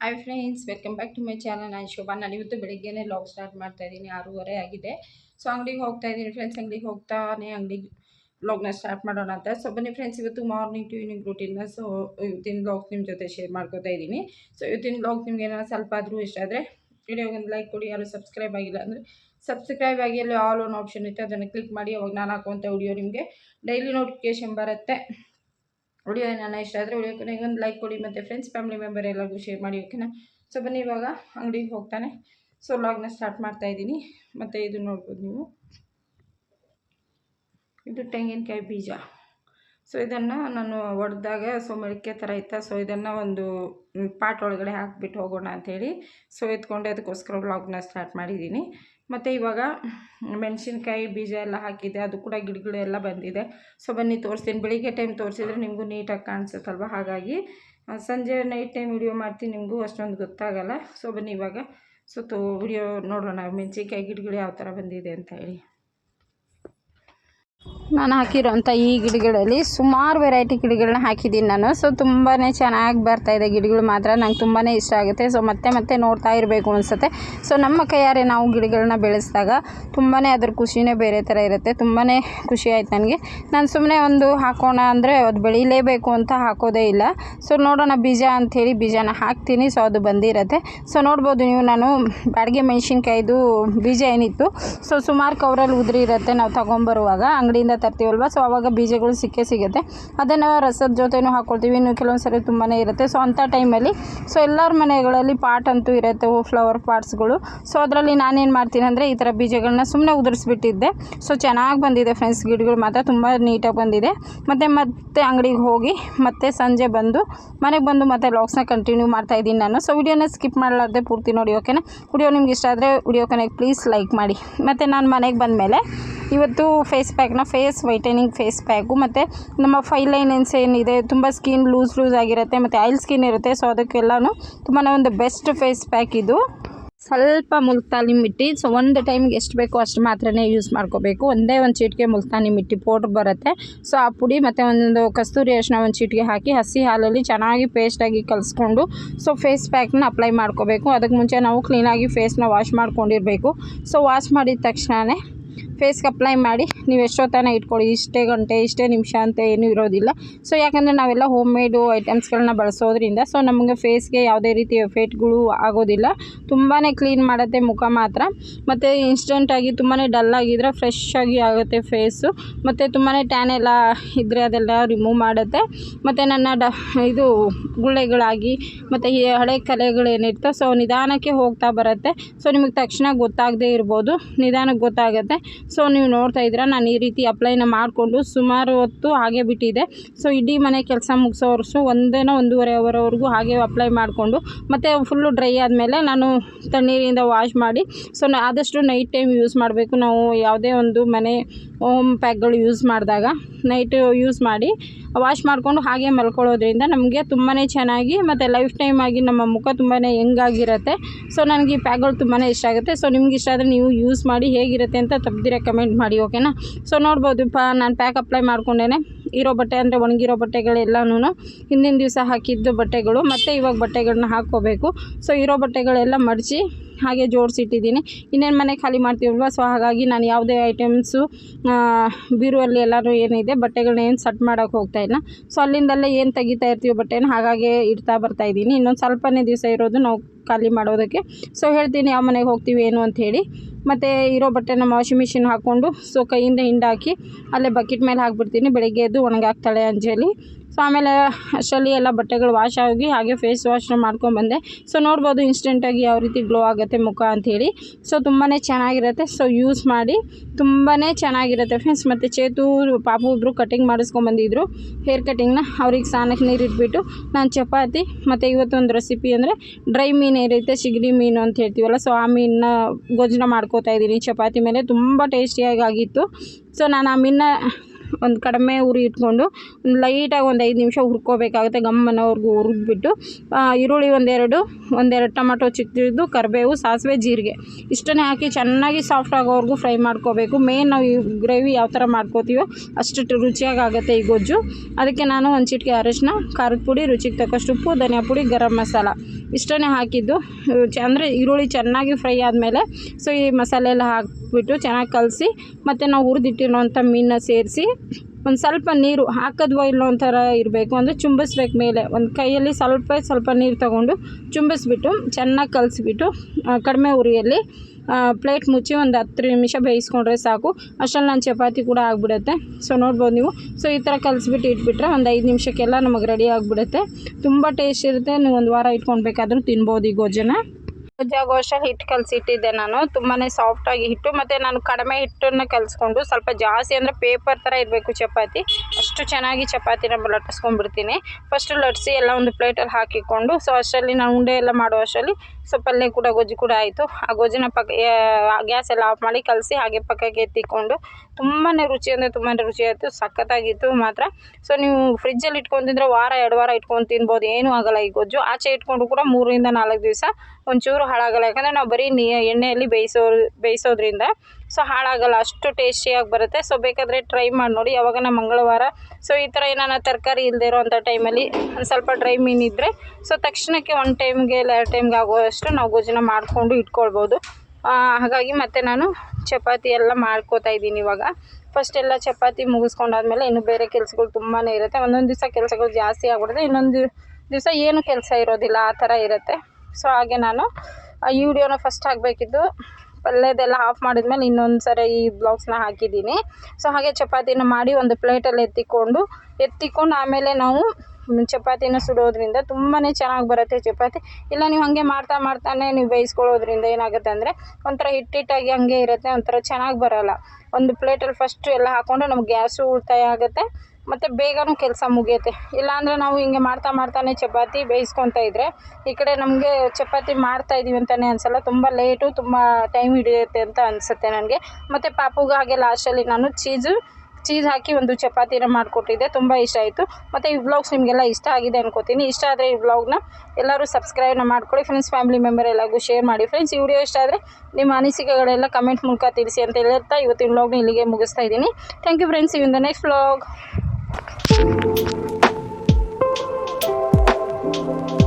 Hi friends welcome back to my channel ನಾನು ಶೋಭಾ. ನಾನು ಇವತ್ತು ಬೆಳಿಗ್ಗೆನೇ ಲಾಗ್ ಸ್ಟಾರ್ಟ್ ಮಾಡ್ತಾ ಇದ್ದೀನಿ. ಆರೂವರೆ ಆಗಿದೆ. ಸೊ ಅಂಗಡಿಗೆ ಹೋಗ್ತಾ ಇದ್ದೀನಿ ಫ್ರೆಂಡ್ಸ್ ಅಂಗಡಿಗೆ ಹೋಗ್ತಾನೆ ಅಂಗಡಿಗೆ ಬ್ಲಾಗ್ನ ಸ್ಟಾರ್ಟ್ ಮಾಡೋಣ ಅಂತ. ಸೊ ಬನ್ನಿ ಫ್ರೆಂಡ್ಸ್ ಇವತ್ತು ಮಾರ್ನಿಂಗ್ ಟು ಈವ್ನಿಂಗ್ ರೂಟೀನ್ನ ಸೊ ಇವತ್ತಿನ ವ್ಲಾಗ್ ನಿಮ್ಮ ಜೊತೆ ಶೇರ್ ಮಾಡ್ಕೋತಾ ಇದ್ದೀನಿ. ಸೊ ಇವತ್ತಿನ ಬ್ಲಾಗ್ ನಿಮ್ಗೆ ಏನಾದ್ರು ಸ್ವಲ್ಪ ಆದರೂ ಇಷ್ಟ ಆದರೆ ವಿಡಿಯೋಗೆ ಒಂದು ಲೈಕ್ ಕೊಡಿ. ಯಾರು ಸಬ್ಸ್ಕ್ರೈಬ್ ಆಗಿಲ್ಲ ಅಂದರೆ ಸಬ್ಸ್ಕ್ರೈಬ್ ಆಗಿ ಅಲ್ಲಿ ಆಲ್ ಒನ್ ಆಪ್ಷನ್ ಇತ್ತು, ಅದನ್ನು ಕ್ಲಿಕ್ ಮಾಡಿ, ಅವಾಗ ನಾನು ಹಾಕುವಂಥ ವಿಡಿಯೋ ನಿಮಗೆ ಡೈಲಿ ನೋಟಿಫಿಕೇಶನ್ ಬರುತ್ತೆ. ವಿಡಿಯೋ ಏನಾನ ಇಷ್ಟ ಆದರೆ ವಿಡಿಯೋ ಒಂದು ಲೈಕ್ ಕೊಡಿ, ಮತ್ತು ಫ್ರೆಂಡ್ಸ್ ಫ್ಯಾಮಿಲಿ ಮೆಂಬರ್ ಎಲ್ಲರಿಗೂ ಶೇರ್ ಮಾಡಿ ಓಕೆನಾ ಸೊ ಬನ್ನಿ ಇವಾಗ ಅಂಗಡಿಗೆ ಹೋಗ್ತಾನೆ. ಸೊ ಲಾಗ್ನ ಸ್ಟಾರ್ಟ್ ಮಾಡ್ತಾ ಇದ್ದೀನಿ. ಮತ್ತು ಇದು ನೋಡ್ಬೋದು ನೀವು. ಇದು ತೆಂಗಿನಕಾಯಿ ಬೀಜ. ಸೊ ಇದನ್ನು ನಾನು ಒಡೆದಾಗ ಸೊ ಮೊಳಕೆ ಥರ ಇತ್ತು. ಸೊ ಇದನ್ನು ಒಂದು ಪಾಟ್ ಒಳಗಡೆ ಹಾಕಿಬಿಟ್ಟು ಹೋಗೋಣ ಅಂಥೇಳಿ ಸೊ ಎತ್ಕೊಂಡು ಅದಕ್ಕೋಸ್ಕರ ವ್ಲಾಗ್ನ ಸ್ಟಾರ್ಟ್ ಮಾಡಿದ್ದೀನಿ. ಮತ್ತು ಇವಾಗ ಮೆಣಸಿನ್ಕಾಯಿ ಬೀಜ ಎಲ್ಲ ಹಾಕಿದೆ ಅದು ಕೂಡ ಗಿಡಗಳು ಎಲ್ಲ ಬಂದಿದೆ. ಸೊ ಬನ್ನಿ ತೋರಿಸ್ತೀನಿ. ಬೆಳಿಗ್ಗೆ ಟೈಮ್ ತೋರಿಸಿದ್ರೆ ನಿಮಗೂ ನೀಟಾಗಿ ಕಾಣಿಸುತ್ತಲ್ವ? ಹಾಗಾಗಿ ಸಂಜೆ ನೈಟ್ ಟೈಮ್ ವಿಡಿಯೋ ಮಾಡ್ತೀನಿ. ನಿಮಗೂ ಅಷ್ಟೊಂದು ಗೊತ್ತಾಗಲ್ಲ. ಸೊ ಬನ್ನಿ ಇವಾಗ. ಸೊ ತೋ ವಿಡಿಯೋ ನೋಡೋಣ. ಮೆಣಸಿನ್ಕಾಯಿ ಗಿಡಗಳು ಯಾವ ಥರ ಬಂದಿದೆ ಅಂತ ಹೇಳಿ. ನಾನು ಹಾಕಿರೋಂಥ ಈ ಗಿಡಗಳಲ್ಲಿ ಸುಮಾರು ವೆರೈಟಿ ಗಿಡಗಳನ್ನ ಹಾಕಿದ್ದೀನಿ ನಾನು. ಸೊ ತುಂಬಾ ಚೆನ್ನಾಗಿ ಬರ್ತಾಯಿದೆ ಗಿಡಗಳು ಮಾತ್ರ. ನಂಗೆ ತುಂಬಾ ಇಷ್ಟ ಆಗುತ್ತೆ. ಸೊ ಮತ್ತೆ ಮತ್ತೆ ನೋಡ್ತಾ ಇರಬೇಕು ಅನಿಸುತ್ತೆ. ಸೊ ನಮ್ಮ ಕೈಯಾರೆ ನಾವು ಗಿಡಗಳನ್ನ ಬೆಳೆಸಿದಾಗ ತುಂಬಾ ಅದ್ರ ಖುಷಿನೇ ಬೇರೆ ಥರ ಇರುತ್ತೆ. ತುಂಬಾ ಖುಷಿ ಆಯ್ತು ನನಗೆ. ನಾನು ಸುಮ್ಮನೆ ಒಂದು ಹಾಕೋಣ ಅಂದರೆ ಅದು ಬೆಳೀಲೇಬೇಕು ಅಂತ ಹಾಕೋದೇ ಇಲ್ಲ. ಸೊ ನೋಡೋಣ ಬೀಜ ಅಂಥೇಳಿ ಬೀಜನ ಹಾಕ್ತೀನಿ. ಸೊ ಅದು ಬಂದಿರುತ್ತೆ. ಸೊ ನೋಡ್ಬೋದು ನೀವು ನಾನು ಬಾಡಿಗೆ ಮೆಣಸಿನ್ಕಾಯ್ದು ಬೀಜ ಏನಿತ್ತು. ಸೊ ಸುಮಾರು ಕವರಲ್ಲಿ ಉದುರಿ ಇರುತ್ತೆ ನಾವು ತೊಗೊಂಬರುವಾಗ ಅಂಗಡಿಯಿಂದ ತರ್ತೀವಲ್ವ ಸೊ ಅವಾಗ ಬೀಜಗಳು ಸಿಕ್ಕೇ ಸಿಗುತ್ತೆ. ಅದನ್ನು ರಸದ ಜೊತೆನೂ ಹಾಕ್ಕೊಳ್ತೀವಿ ಇನ್ನು ಕೆಲವೊಂದು ಸರಿ ತುಂಬಾ ಇರುತ್ತೆ. ಸೊ ಅಂಥ ಟೈಮಲ್ಲಿ ಸೊ ಎಲ್ಲರ ಮನೆಗಳಲ್ಲಿ ಪಾಟ್ ಅಂತೂ ಇರುತ್ತೆ ಫ್ಲವರ್ ಪಾಟ್ಸ್ಗಳು ಸೊ ಅದರಲ್ಲಿ ನಾನೇನು ಮಾಡ್ತೀನಿ ಅಂದರೆ ಈ ಥರ ಬೀಜಗಳನ್ನ ಸುಮ್ಮನೆ ಉದುರಿಸ್ಬಿಟ್ಟಿದ್ದೆ. ಸೊ ಚೆನ್ನಾಗಿ ಬಂದಿದೆ ಫ್ರೆಂಡ್ಸ್ ಗಿಡಗಳು ಮಾತ್ರ ತುಂಬ ನೀಟಾಗಿ ಬಂದಿದೆ. ಮತ್ತು, ಮತ್ತೆ ಅಂಗಡಿಗೆ ಹೋಗಿ, ಮತ್ತೆ ಸಂಜೆ ಬಂದು, ಮನೆಗೆ ಬಂದು ಮತ್ತೆ ಲಾಗ್ಸ್ನ ಕಂಟಿನ್ಯೂ ಮಾಡ್ತಾ ಇದ್ದೀನಿ ನಾನು. ಸೊ ವಿಡಿಯೋನ ಸ್ಕಿಪ್ ಮಾಡಲಾರ್ದೆ ಪೂರ್ತಿ ನೋಡಿ ಓಕೆನಾ ವಿಡಿಯೋ ನಿಮ್ಗೆ ಇಷ್ಟ ಆದರೆ ವಿಡಿಯೋ ಕನೆಕ್ಟ್ ಪ್ಲೀಸ್ ಲೈಕ್ ಮಾಡಿ. ಮತ್ತು ನಾನು ಮನೆಗೆ ಬಂದಮೇಲೆ ಇವತ್ತು ಫೇಸ್ ಪ್ಯಾಕ್ನ ಫೇಸ್ ವೈಟನಿಂಗ್ ಫೇಸ್ ಪ್ಯಾಕು ಮತ್ತು ನಮ್ಮ ಫೈವ್ ಲೈನೆನ್ಸ್ ಏನಿದೆ, ತುಂಬ ಸ್ಕಿನ್ ಲೂಸ್ ಲೂಸ್ ಆಗಿರುತ್ತೆ, ಮತ್ತು ಆಯಿಲ್ ಸ್ಕಿನ್ ಇರುತ್ತೆ ಸೊ ಅದಕ್ಕೆಲ್ಲನೂ ತುಂಬಾ ಒಂದು ಬೆಸ್ಟ್ ಫೇಸ್ ಪ್ಯಾಕ್ ಇದು. ಸ್ವಲ್ಪ ಮುಲ್ತಾನಿ ಮಿಟ್ಟಿ ಸೊ ಒಂದು ಟೈಮ್ಗೆ ಎಷ್ಟು ಬೇಕೋ ಅಷ್ಟು ಮಾತ್ರನೇ ಯೂಸ್ ಮಾಡ್ಕೋಬೇಕು. ಒಂದೇ ಒಂದು ಚೀಟಿಗೆ ಮುಲ್ತಾನಿ ಮಿಟ್ಟಿ ಪೌಡ್ರ್ ಬರುತ್ತೆ. ಸೊ ಆ ಪುಡಿ ಮತ್ತು ಒಂದೊಂದು ಕಸ್ತೂರಿ ಅರಿಶಿನ ಒಂದು ಚೀಟಿಗೆ ಹಾಕಿ, ಹಸಿ ಹಾಲಲ್ಲಿ ಚೆನ್ನಾಗಿ ಪೇಸ್ಟಾಗಿ ಕಲಿಸ್ಕೊಂಡು ಸೊ ಫೇಸ್ ಪ್ಯಾಕ್ನ ಅಪ್ಲೈ ಮಾಡ್ಕೋಬೇಕು. ಅದಕ್ಕೆ ಮುಂಚೆ ನಾವು ಕ್ಲೀನಾಗಿ ಫೇಸ್ನ ವಾಶ್ ಮಾಡ್ಕೊಂಡಿರಬೇಕು. ಸೊ ವಾಶ್ ಮಾಡಿದ ತಕ್ಷಣವೇ ಫೇಸ್ಗೆ ಅಪ್ಲೈ ಮಾಡಿ ನೀವು ಎಷ್ಟೊತ್ತನ ಇಟ್ಕೊಳ್ಳಿ, ಇಷ್ಟೇ ಗಂಟೆ, ಇಷ್ಟೇ ನಿಮಿಷ ಅಂತ ಏನೂ ಇರೋದಿಲ್ಲ. ಸೊ ಯಾಕಂದರೆ ನಾವೆಲ್ಲ ಹೋಮ್ ಮೇಡು ಐಟಮ್ಸ್ಗಳನ್ನ ಬಳಸೋದ್ರಿಂದ ಸೊ ನಮಗೆ ಫೇಸ್ಗೆ ಯಾವುದೇ ರೀತಿ ಎಫೆಕ್ಟ್ಗಳು ಆಗೋದಿಲ್ಲ. ತುಂಬಾ ಕ್ಲೀನ್ ಮಾಡುತ್ತೆ ಮುಖ ಮಾತ್ರ. ಮತ್ತು ಇನ್ಸ್ಟೆಂಟಾಗಿ ತುಂಬಾ ಡಲ್ ಆಗಿದ್ರೆ ಫ್ರೆಶ್ ಆಗಿ ಆಗುತ್ತೆ ಫೇಸು ಮತ್ತು ತುಂಬಾ ಟ್ಯಾನ್ ಎಲ್ಲ ಇದ್ದರೆ ಅದೆಲ್ಲ ರಿಮೂವ್ ಮಾಡುತ್ತೆ. ಮತ್ತು ನನ್ನ ಡ, ಇದು ಗುಳ್ಳೆಗಳಾಗಿ, ಮತ್ತು ಈ ಹಳೆ ಕಲೆಗಳೇನಿರ್ತೋ ಸೊ ನಿಧಾನಕ್ಕೆ ಹೋಗ್ತಾ ಬರುತ್ತೆ. ಸೊ ನಿಮಗೆ ತಕ್ಷಣ ಗೊತ್ತಾಗದೇ ಇರ್ಬೋದು. ನಿಧಾನಕ್ಕೆ ಗೊತ್ತಾಗುತ್ತೆ. ಸೊ ನೀವು ನೋಡ್ತಾ ಇದ್ದೀರಾ, ನಾನು ಈ ರೀತಿ ಅಪ್ಲೈನ ಮಾಡಿಕೊಂಡು ಸುಮಾರು ಹೊತ್ತು ಹಾಗೆ ಬಿಟ್ಟಿದೆ. ಸೊ ಇಡೀ ಮನೆ ಕೆಲಸ ಮುಗಿಸೋವರ್ಸು ಒಂದೇನೋ ಒಂದೂವರೆ ಅವರ್ವರೆಗೂ ಹಾಗೆ ಅಪ್ಲೈ ಮಾಡಿಕೊಂಡು, ಮತ್ತು ಫುಲ್ಲು ಡ್ರೈ ಆದಮೇಲೆ ನಾನು ತಣ್ಣೀರಿಂದ ವಾಶ್ ಮಾಡಿ ಸೊ ಆದಷ್ಟು ನೈಟ್ ಟೈಮ್ ಯೂಸ್ ಮಾಡಬೇಕು. ನಾವು ಯಾವುದೇ ಒಂದು ಮನೆ ಹೋಮ್ ಪ್ಯಾಕ್ಗಳು ಯೂಸ್ ಮಾಡಿದಾಗ ನೈಟು ಯೂಸ್ ಮಾಡಿ ವಾಶ್ ಮಾಡಿಕೊಂಡು ಹಾಗೆ ಮಲ್ಕೊಳ್ಳೋದ್ರಿಂದ ನಮಗೆ ತುಂಬಾ ಚೆನ್ನಾಗಿ ಮತ್ತು ಲೈಫ್ ಟೈಮ್ ಆಗಿ ನಮ್ಮ ಮುಖ ತುಂಬಾ ಹೆಂಗಾಗಿರುತ್ತೆ ಸೊ, ನನಗೆ ಈ ಪ್ಯಾಕ್ಗಳು ತುಂಬಾ ಇಷ್ಟ ಆಗುತ್ತೆ. ಸೊ, ನಿಮ್ಗೆ ಇಷ್ಟ ಆದರೆ ನೀವು ಯೂಸ್ ಮಾಡಿ ಹೇಗಿರುತ್ತೆ ಅಂತ ತಪ್ಪದಿರ ಕಮೆಂಟ್ ಮಾಡಿ, ಓಕೆನಾ? ಸೊ, ನೋಡ್ಬೋದು. ನಾನು ಪ್ಯಾಕ್ ಅಪ್ಲೈ ಮಾಡ್ಕೊಂಡೇ ಇರೋ ಬಟ್ಟೆ ಅಂದರೆ ಒಣಗಿರೋ ಬಟ್ಟೆಗಳೆಲ್ಲನೂ ಹಿಂದಿನ ದಿವಸ ಹಾಕಿದ್ದು ಬಟ್ಟೆಗಳು, ಮತ್ತು ಇವಾಗ ಬಟ್ಟೆಗಳನ್ನ ಹಾಕ್ಕೋಬೇಕು. ಸೊ, ಇರೋ ಬಟ್ಟೆಗಳೆಲ್ಲ ಮಡಚಿ ಹಾಗೆ ಜೋಡಿಸಿಟ್ಟಿದ್ದೀನಿ. ಇನ್ನೇನು ಮನೆ ಖಾಲಿ ಮಾಡ್ತೀವಲ್ವ? ಸೊ ಹಾಗಾಗಿ ನಾನು ಯಾವುದೇ ಐಟಮ್ಸು ಬೀರುವಲ್ಲಿ ಎಲ್ಲರೂ ಏನಿದೆ ಬಟ್ಟೆಗಳನ್ನ ಏನು ಸಟ್ ಮಾಡೋಕ್ಕೆ ಹೋಗ್ತಾ ಇಲ್ಲ. ಸೊ ಅಲ್ಲಿಂದಲ್ಲೇ ಏನು ತೆಗಿತಾ ಇರ್ತೀವಿ ಬಟ್ಟೆನ ಹಾಗಾಗಿ ಇಡ್ತಾ ಬರ್ತಾ ಇದ್ದೀನಿ. ಇನ್ನೊಂದು ಸ್ವಲ್ಪನೇ ದಿವಸ ಇರೋದು ನಾವು ಖಾಲಿ ಮಾಡೋದಕ್ಕೆ. ಸೊ ಹೇಳ್ತೀನಿ ಯಾವ ಮನೆಗೆ ಹೋಗ್ತೀವಿ ಏನು ಅಂಥೇಳಿ ಮತ್ತು ಇರೋ ಬಟ್ಟೆ ನಮ್ಮ ವಾಷಿಂಗ್ ಮಿಷಿನ್ ಹಾಕ್ಕೊಂಡು ಸೊ ಕೈಯಿಂದ ಹಿಂಡಾಕಿ, ಅಲ್ಲೇ ಬಕೆಟ್ ಮೇಲೆ ಹಾಕ್ಬಿಡ್ತೀನಿ. ಬೆಳಗ್ಗೆ ಎದ್ದು ಒಣಗಾಕ್ತಾಳೆ ಅಂಜಲಿ. ಸೊ ಆಮೇಲೆ ಅಷ್ಟರಲ್ಲಿ ಎಲ್ಲ ಬಟ್ಟೆಗಳು ವಾಶ್ ಆಗಿ ಹಾಗೆ ಫೇಸ್ ವಾಶ್ನ ಮಾಡ್ಕೊಂಬಂದೆ ಸೊ ನೋಡ್ಬೋದು ಇನ್ಸ್ಟೆಂಟಾಗಿ ಯಾವ ರೀತಿ ಗ್ಲೋ ಆಗುತ್ತೆ ಮುಖ ಅಂಥೇಳಿ. ಸೊ ತುಂಬಾ ಚೆನ್ನಾಗಿರುತ್ತೆ. ಸೊ ಯೂಸ್ ಮಾಡಿ ತುಂಬಾ ಚೆನ್ನಾಗಿರುತ್ತೆ ಫ್ರೆಂಡ್ಸ್ ಮತ್ತು ಚೇತು ಪಾಪು ಒಬ್ಬರು ಕಟಿಂಗ್ ಮಾಡಿಸ್ಕೊಂಬಂದಿದ್ರು ಹೇರ್ ಕಟಿಂಗ್ನ ಅವ್ರಿಗೆ ಸ್ನಾನಕ್ಕೆ ನೀರು ಇಟ್ಬಿಟ್ಟು ನಾನು ಚಪಾತಿ, ಮತ್ತು ಇವತ್ತೊಂದು ರೆಸಿಪಿ ಅಂದರೆ ಡ್ರೈ ಮೀನು ಏನೈತೆ ಸಿಗಡಿ ಮೀನು ಅಂತ ಹೇಳ್ತೀವಲ್ಲ. ಸೊ ಆ ಮೀನನ್ನ ಗೊಜ್ಜನ ಮಾಡ್ಕೋತಾ ಇದ್ದೀನಿ. ಚಪಾತಿ ಮೇಲೆ ತುಂಬ ಟೇಸ್ಟಿಯಾಗಿ ಆಗಿತ್ತು. ಸೊ ನಾನು ಆ ಮೀನನ್ನ ಒಂದು ಕಡಿಮೆ ಉರಿ ಇಟ್ಕೊಂಡು ಒಂದು ಲೈಟಾಗಿ ಒಂದು ಐದು ನಿಮಿಷ ಹುರ್ಕೋಬೇಕಾಗುತ್ತೆ ಗಮ್ಮನವರೆಗೂ ಹುರಿದ್ಬಿಟ್ಟು. ಈರುಳ್ಳಿ ಒಂದೆರಡು ಒಂದೆರಡು ಟೊಮೊಟೊ ಚಿಕ್ಕದು ಕರಿಬೇವು, ಸಾಸಿವೆ, ಜೀರಿಗೆ. ಇಷ್ಟನ್ನೇ ಹಾಕಿ ಚೆನ್ನಾಗಿ ಸಾಫ್ಟ್ ಆಗೋವರೆಗೂ ಫ್ರೈ ಮಾಡ್ಕೋಬೇಕು. ಮೇನ್ ನಾವು ಈ ಗ್ರೇವಿ ಯಾವ ಥರ ಮಾಡ್ಕೋತೀವೋ ಅಷ್ಟು ರುಚಿಯಾಗಿ ಆಗುತ್ತೆ ಈ ಗೊಜ್ಜು. ಅದಕ್ಕೆ ನಾನು ಒಂದು ಚಿಟಿಕೆ ಅರಿಶಿನ, ಖಾರದ ಪುಡಿ, ರುಚಿಗೆ ತಕ್ಕಷ್ಟು ಉಪ್ಪು, ಧನಿಯಾ ಪುಡಿ, ಗರಂ ಮಸಾಲ. ಇಷ್ಟನ್ನೇ ಹಾಕಿದ್ದು. ಚ ಅಂದರೆ ಈರುಳ್ಳಿ ಚೆನ್ನಾಗಿ ಫ್ರೈ ಆದಮೇಲೆ ಸೊ ಈ ಮಸಾಲೆ ಎಲ್ಲ ಹಾಕಿಬಿಟ್ಟು ಚೆನ್ನಾಗಿ ಕಲಸಿ, ಮತ್ತು ನಾವು ಹುರಿದಿಟ್ಟಿರೋಂಥ ಮೀನನ್ನ ಸೇರಿಸಿ, ಒಂದು ಸ್ವಲ್ಪ ನೀರು ಹಾಕೋದು ಇಲ್ಲೋ ಒಂಥರ ಇರಬೇಕು. ಅಂದರೆ ಚುಂಬಿಸ್ಬೇಕು ಮೇಲೆ. ಒಂದು ಕೈಯಲ್ಲಿ ಸ್ವಲ್ಪ ಸ್ವಲ್ಪ ನೀರು ತಗೊಂಡು ಚುಂಬಿಸ್ಬಿಟ್ಟು ಚೆನ್ನಾಗಿ ಕಲಸಿಬಿಟ್ಟು ಕಡಿಮೆ ಉರಿಯಲ್ಲಿ ಪ್ಲೇಟ್ ಮುಚ್ಚಿ ಒಂದು ಹತ್ತು ನಿಮಿಷ ಬೇಯಿಸ್ಕೊಂಡ್ರೆ ಸಾಕು. ಅಷ್ಟರಲ್ಲಿ ನಾನು ಚಪಾತಿ ಕೂಡ ಆಗಿಬಿಡುತ್ತೆ. ಸೊ ನೋಡ್ಬೋದು ನೀವು. ಸೊ ಈ ಥರ ಕಲಿಸ್ಬಿಟ್ಟು ಇಟ್ಬಿಟ್ರೆ ಒಂದು ಐದು ನಿಮಿಷಕ್ಕೆಲ್ಲ ನಮಗೆ ರೆಡಿ ಆಗಿಬಿಡುತ್ತೆ. ತುಂಬ ಟೇಸ್ಟ್ ಇರುತ್ತೆ. ನೀವು ಒಂದು ವಾರ ಇಟ್ಕೊಳ್ಬೇಕಾದ್ರೂ ತಿನ್ಬೋದು ಈ ಗೊಜ್ಜನ ಗೊಜ್ಜಾಗೋ ಅಷ್ಟರಲ್ಲಿ ಹಿಟ್ಟು ಕಲಸಿಟ್ಟಿದ್ದೆ ನಾನು. ತುಂಬಾ ಸಾಫ್ಟಾಗಿ ಹಿಟ್ಟು, ಮತ್ತು ನಾನು ಕಡಿಮೆ ಹಿಟ್ಟನ್ನು ಕಲಿಸ್ಕೊಂಡು ಸ್ವಲ್ಪ ಜಾಸ್ತಿ ಅಂದರೆ ಪೇಪರ್ ಥರ ಇರಬೇಕು ಚಪಾತಿ. ಅಷ್ಟು ಚೆನ್ನಾಗಿ ಚಪಾತಿನ ಲಟ್ಟಿಸ್ಕೊಂಡ್ಬಿಡ್ತೀನಿ. ಫಸ್ಟು ಲಟ್ಸಿ ಎಲ್ಲ ಒಂದು ಪ್ಲೇಟಲ್ಲಿ ಹಾಕಿಕೊಂಡು ಸೊ ಅಷ್ಟರಲ್ಲಿ ನಾನು ಉಂಡೆ ಎಲ್ಲ ಮಾಡೋ ಅಷ್ಟರಲ್ಲಿ ಸೊ ಅಲ್ಲೇ ಕೂಡ ಗೊಜ್ಜು ಕೂಡ ಆಯಿತು ಆ ಗೊಜ್ಜಿನ ಪಕ್ಕ ಗ್ಯಾಸ್ ಎಲ್ಲ ಆಫ್ ಮಾಡಿ ಕಲಸಿ ಹಾಗೆ ಪಕ್ಕಕ್ಕೆ ಎತ್ತಿಕೊಂಡು ತುಂಬಾ ರುಚಿ ಅಂದರೆ ತುಂಬಾ ರುಚಿ ಆಯಿತು ಸಖತ್ತಾಗಿತ್ತು ಮಾತ್ರ ಸೊ ನೀವು ಫ್ರಿಜ್ಜಲ್ಲಿ ಇಟ್ಕೊಂತಿದ್ರೆ ವಾರ ಎರಡು ವಾರ ಇಟ್ಕೊಂಡು ತಿನ್ಬೋದು ಏನೂ ಆಗಲ್ಲ ಈ ಗೊಜ್ಜು ಆಚೆ ಇಟ್ಕೊಂಡು ಕೂಡ ಮೂರರಿಂದ ನಾಲ್ಕು ದಿವಸ ಒಂಚೂರು ಹಾಳಾಗಲ್ಲ ಯಾಕಂದರೆ ನಾವು ಬರೀ ನೀ ಎಣ್ಣೆಯಲ್ಲಿ ಬೇಯಿಸೋ ಬೇಯಿಸೋದ್ರಿಂದ ಸೊ ಹಾಳಾಗಲ್ಲ, ಅಷ್ಟು ಟೇಸ್ಟಿಯಾಗಿ ಬರುತ್ತೆ. ಸೊ ಬೇಕಾದರೆ ಟ್ರೈ ಮಾಡಿ ನೋಡಿ, ಯಾವಾಗನ ಮಂಗಳವಾರ. ಸೊ ಈ ಥರ ಏನಾನ ತರಕಾರಿ ಇಲ್ಲದೆ ಇರೋವಂಥ ಟೈಮಲ್ಲಿ ಒಂದು ಸ್ವಲ್ಪ ಡ್ರೈ ಮೀನಿದ್ದರೆ ಸೊ ತಕ್ಷಣಕ್ಕೆ ಒಂದು ಟೈಮ್ಗೆ ಎರಡು ಟೈಮ್ಗೆ ಆಗುವಷ್ಟು ನಾವು ಗೊಜ್ಜನ್ನ ಮಾಡಿಕೊಂಡು ಇಟ್ಕೊಳ್ಬೋದು. ಹಾಗಾಗಿ ಮತ್ತೆ ನಾನು ಚಪಾತಿ ಎಲ್ಲ ಮಾಡ್ಕೋತಾ ಇದ್ದೀನಿ ಇವಾಗ. ಫಸ್ಟ್ ಎಲ್ಲ ಚಪಾತಿ ಮುಗಿಸ್ಕೊಂಡಾದ್ಮೇಲೆ ಇನ್ನು ಬೇರೆ ಕೆಲಸಗಳು ತುಂಬಾ ಇರುತ್ತೆ. ಒಂದೊಂದು ದಿವಸ ಕೆಲಸಗಳು ಜಾಸ್ತಿ ಆಗ್ಬಿಡುತ್ತೆ. ಇನ್ನೊಂದು ದಿವಸ ಏನು ಕೆಲಸ ಇರೋದಿಲ್ಲ, ಆ ಥರ ಇರುತ್ತೆ. ಸೊ ಹಾಗೆ ನಾನು ಈ ವಿಡಿಯೋನ ಫಸ್ಟ್ ಹಾಕಬೇಕಿದ್ದು ಪಲ್ಯದೆಲ್ಲ ಆಫ್ ಮಾಡಿದ್ಮೇಲೆ ಇನ್ನೊಂದು ಸರಿ ಈ ಬ್ಲಾಗ್ಸ್ನ ಹಾಕಿದ್ದೀನಿ. ಸೊ ಹಾಗೆ ಚಪಾತಿನ ಮಾಡಿ ಒಂದು ಪ್ಲೇಟಲ್ಲಿ ಎತ್ತಿಕೊಂಡು ಎತ್ತಿಕೊಂಡು ಆಮೇಲೆ ನಾವು ಚಪಾತಿನ ಸುಡೋದ್ರಿಂದ ತುಂಬಾ ಚೆನ್ನಾಗಿ ಬರುತ್ತೆ ಚಪಾತಿ. ಇಲ್ಲ, ನೀವು ಹಾಗೆ ಮಾಡ್ತಾ ಮಾಡ್ತಾನೆ ನೀವು ಬೇಯಿಸ್ಕೊಳ್ಳೋದ್ರಿಂದ ಏನಾಗುತ್ತೆ ಅಂದರೆ ಒಂಥರ ಹಿಟ್ಟಿಟ್ಟಾಗಿ ಹಾಗೆ ಇರುತ್ತೆ, ಒಂಥರ ಚೆನ್ನಾಗಿ ಬರೋಲ್ಲ. ಒಂದು ಪ್ಲೇಟಲ್ಲಿ ಫಸ್ಟು ಎಲ್ಲ ಹಾಕ್ಕೊಂಡು ನಮ್ಗೆ ಗ್ಯಾಸು ಉಳಿತಾಯ ಆಗುತ್ತೆ. ಮತ್ತು ಬೇಗನೂ ಕೆಲಸ ಮುಗಿಯುತ್ತೆ. ಇಲ್ಲಾಂದರೆ ನಾವು ಹಿಂಗೆ ಮಾಡ್ತಾ ಮಾಡ್ತಾನೆ ಚಪಾತಿ ಬೇಯಿಸ್ಕೊತಾ ಇದ್ದರೆ ಈ ಕಡೆ ನಮಗೆ ಚಪಾತಿ ಮಾಡ್ತಾ ಇದೀವಿ ಅಂತಲೇ ಅನಿಸಲ್ಲ, ತುಂಬ ಲೇಟು, ತುಂಬ ಟೈಮ್ ಹಿಡಿಯುತ್ತೆ ಅಂತ ಅನಿಸುತ್ತೆ ನನಗೆ. ಮತ್ತು ಪಾಪುಗೆ ಹಾಗೆ ಲಾಸ್ಟಲ್ಲಿ ನಾನು ಚೀಸು, ಚೀಸ್ ಹಾಕಿ ಒಂದು ಚಪಾತಿನ ಮಾಡಿಕೊಟ್ಟಿದ್ದೆ, ತುಂಬ ಇಷ್ಟ ಆಯಿತು. ಮತ್ತು ಈ ವ್ಲಾಗ್ಸ್ ನಿಮಗೆಲ್ಲ ಇಷ್ಟ ಆಗಿದೆ ಅನ್ಕೋತೀನಿ. ಇಷ್ಟ ಆದರೆ ಈ ವ್ಲಾಗ್ನ ಎಲ್ಲರೂ ಸಬ್ಸ್ಕ್ರೈಬ್ನ ಮಾಡ್ಕೊಳ್ಳಿ ಫ್ರೆಂಡ್ಸ್ ಫ್ಯಾಮಿಲಿ ಮೆಂಬರ್ ಎಲ್ಲರಿಗೂ ಶೇರ್ ಮಾಡಿ. ಫ್ರೆಂಡ್ಸ್ ಈ ವಿಡಿಯೋ ಇಷ್ಟ ಆದರೆ ನಿಮ್ಮ ಅನಿಸಿಕೆಗಳೆಲ್ಲ ಕಮೆಂಟ್ ಮೂಲಕ ತಿಳಿಸಿ ಅಂತ ಹೇಳ್ತಾ ಇವತ್ತಿನ ವ್ಲಾಗ್ನ ಇಲ್ಲಿಗೆ ಮುಗಿಸ್ತಾ ಇದ್ದೀನಿ. Thank you friends even the next vlog Thank you.